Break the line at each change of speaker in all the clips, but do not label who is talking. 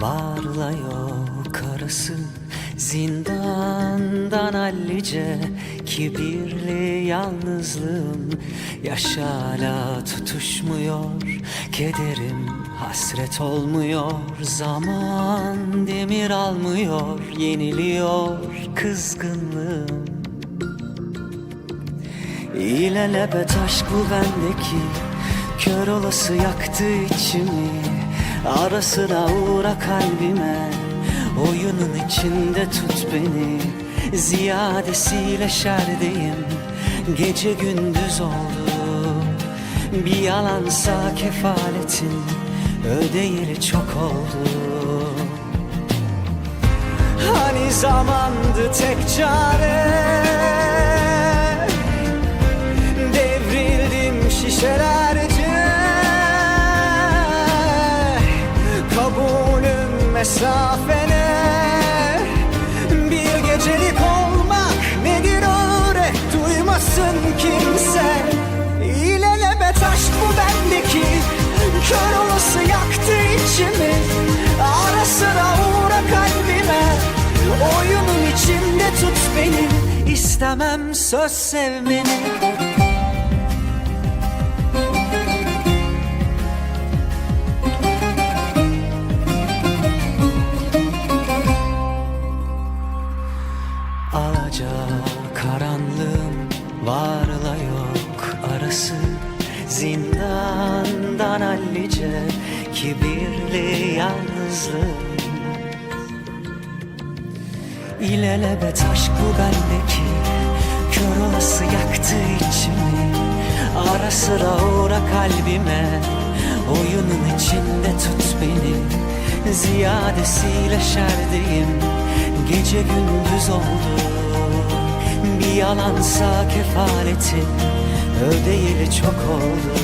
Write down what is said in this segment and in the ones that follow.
Varla yok arası Zindandan hallice Kibirli yalnızlığım. Yaş hala tutuşmuyor Kederim hasret olmuyor. Zaman demir almıyor Yeniliyor kızgınlığım. İlelebet aşk bu bendeki Kör olası yaktı içimi Ara sıra uğra kalbime. Oyunun içinde tut beni Ziyadesiyle şerdeyim. Gece gündüz oldu Bir yalansa kefaletin Ödeyeli çok oldu. Hani zamandı tek çare mesafene. Bir gecelik olmak nedir öyle Duymasın kimse. İlelebet aşk bu bendeki Kör olası yaktı içimi. Ara sıra uğra kalbime Oyunun içinde tut beni. İstemem söz sevmeni karanlığım varla yok. Arası Zindandan hallice kibirli yalnızlığım. İlelebet aşk bu bendeki Kör olası yaktı içimi. Ara sıra uğra kalbime Oyunun içinde tut beni. Ziyadesiyle şerdeyim Gece gündüz oldu Bir yalansa kefaletin Ödeyeli çok oldu.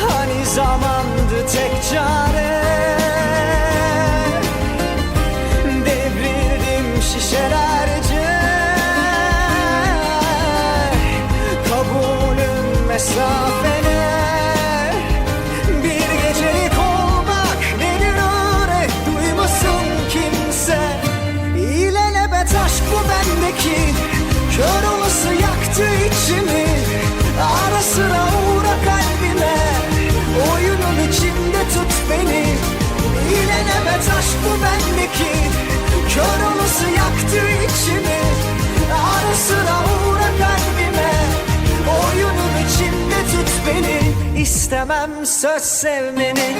Hani zamandı tek çare bendeki Kör olası yaktı içimi. Ara sıra uğra kalbime Oyunun içinde tut beni. İlelebet aşk bu bendeki Kör olası yaktı içimi. Ara sıra uğra kalbime Oyunun içinde tut beni. İstemem söz sevmeni